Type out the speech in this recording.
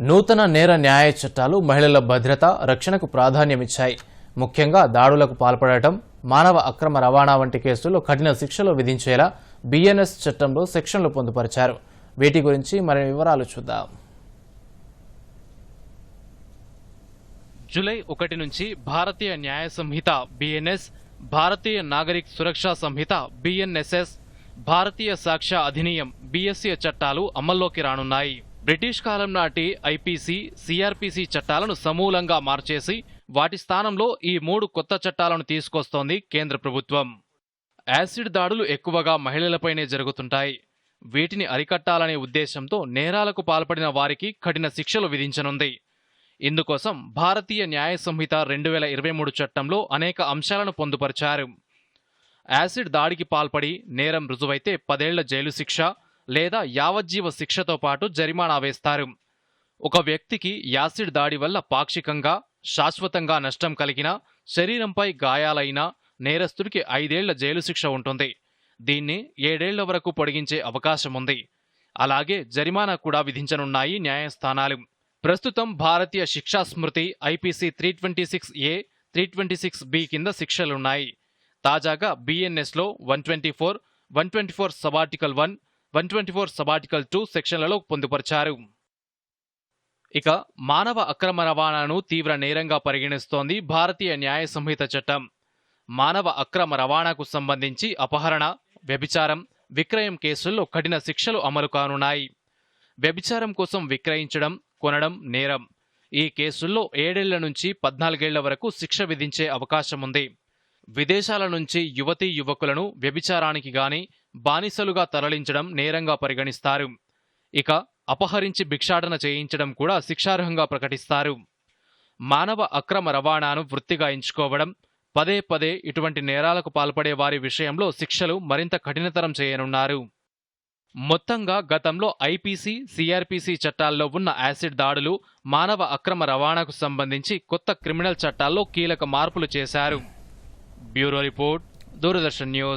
నూతన నేర న్యాయ చట్టాలు మహిళల భద్రత రక్షణకు ప్రాధాన్యమిచ్చాయి. ముఖ్యంగా దాడులకు పాల్పడటం మానవ అక్రమ రవాణా వంటి కేసుల్లో కఠిన శిక్షలు విధించేలా బిఎన్ఎస్ చట్టంలో సెక్షన్లు పొందుపరిచారు. వీటి గురించి మరిన్ని వివరాలు చూద్దాం. జూలై ఒకటి నుంచి Bharatiya Nyaya Sanhita BNS Bharatiya Nagarik Suraksha Sanhita BNSS Bharatiya Sakshya Adhiniyam BSC చట్టాలు అమల్లోకి రానున్నాయి. బ్రిటిష్ కాలం నాటి ఐపీసీ సిఆర్పిసి చట్టాలను సమూలంగా మార్చేసి వాటి స్థానంలో ఈ మూడు కొత్త చట్టాలను తీసుకొస్తోంది కేంద్ర ప్రభుత్వం. యాసిడ్ దాడులు ఎక్కువగా మహిళలపైనే జరుగుతుంటాయి. వీటిని అరికట్టాలనే ఉద్దేశంతో నేరాలకు పాల్పడిన వారికి కఠిన శిక్షలు విధించనుంది. ఇందుకోసం భారతీయ న్యాయ సంహిత రెండు వేల ఇరవై మూడు చట్టంలో అనేక అంశాలను పొందుపరిచారు. యాసిడ్ దాడికి పాల్పడి నేరం రుజువైతే పదేళ్ళ జైలు శిక్ష లేదా యావజ్జీవ శిక్షతో పాటు జరిమానా వేస్తారు. ఒక వ్యక్తికి యాసిడ్ దాడి వల్ల పాక్షికంగా శాశ్వతంగా నష్టం కలిగినా శరీరంపై గాయాలైనా నేరస్తుడికి ఐదేళ్ళ జైలు శిక్ష ఉంటుంది. దీన్ని ఏడేళ్ళ వరకు పొడిగించే అవకాశం ఉంది. అలాగే జరిమానా కూడా విధించనున్నాయి న్యాయస్థానాలు. ప్రస్తుతం భారతీయ శిక్షా స్మృతి IPC three twenty six A three twenty six B కింద శిక్షలున్నాయి. తాజాగా బిఎన్ఎస్లో one twenty four one twenty four subarticle one one twenty four subarticle two సెక్షన్లలో పొందుపరిచారు. ఇక మానవ అక్రమ రవాణాను తీవ్ర నేరంగా పరిగణిస్తోంది భారతీయ న్యాయ సంహిత చట్టం. మానవ అక్రమ రవాణాకు సంబంధించి అపహరణ వ్యభిచారం విక్రయం కేసుల్లో కఠిన శిక్షలు అమలు కానున్నాయి. వ్యభిచారం కోసం విక్రయించడం కొనడం నేరం. ఈ కేసుల్లో ఏడేళ్ళ నుంచి పద్నాలుగేళ్ళ వరకు శిక్ష విధించే అవకాశం ఉంది విదేశాల నుంచి యువతీ యువకులను వ్యభిచారానికి గాని బానిసలుగా తరలించడం నేరంగా పరిగణిస్తారు. ఇక అపహరించి భిక్షాటన చేయించడం కూడా శిక్షార్హంగా ప్రకటిస్తారు. మానవ అక్రమ రవాణాను వృత్తిగా ఎంచుకోవడం పదే పదే ఇటువంటి నేరాలకు పాల్పడే వారి విషయంలో శిక్షలు మరింత కఠినతరం చేయనున్నారు. మొత్తంగా గతంలో ఐపీసీ సిఆర్పీసీ చట్టాల్లో ఉన్న యాసిడ్ దాడులు మానవ అక్రమ రవాణాకు సంబంధించి కొత్త క్రిమినల్ చట్టాల్లో కీలక మార్పులు చేశారు. Bureau report Doordarshan news.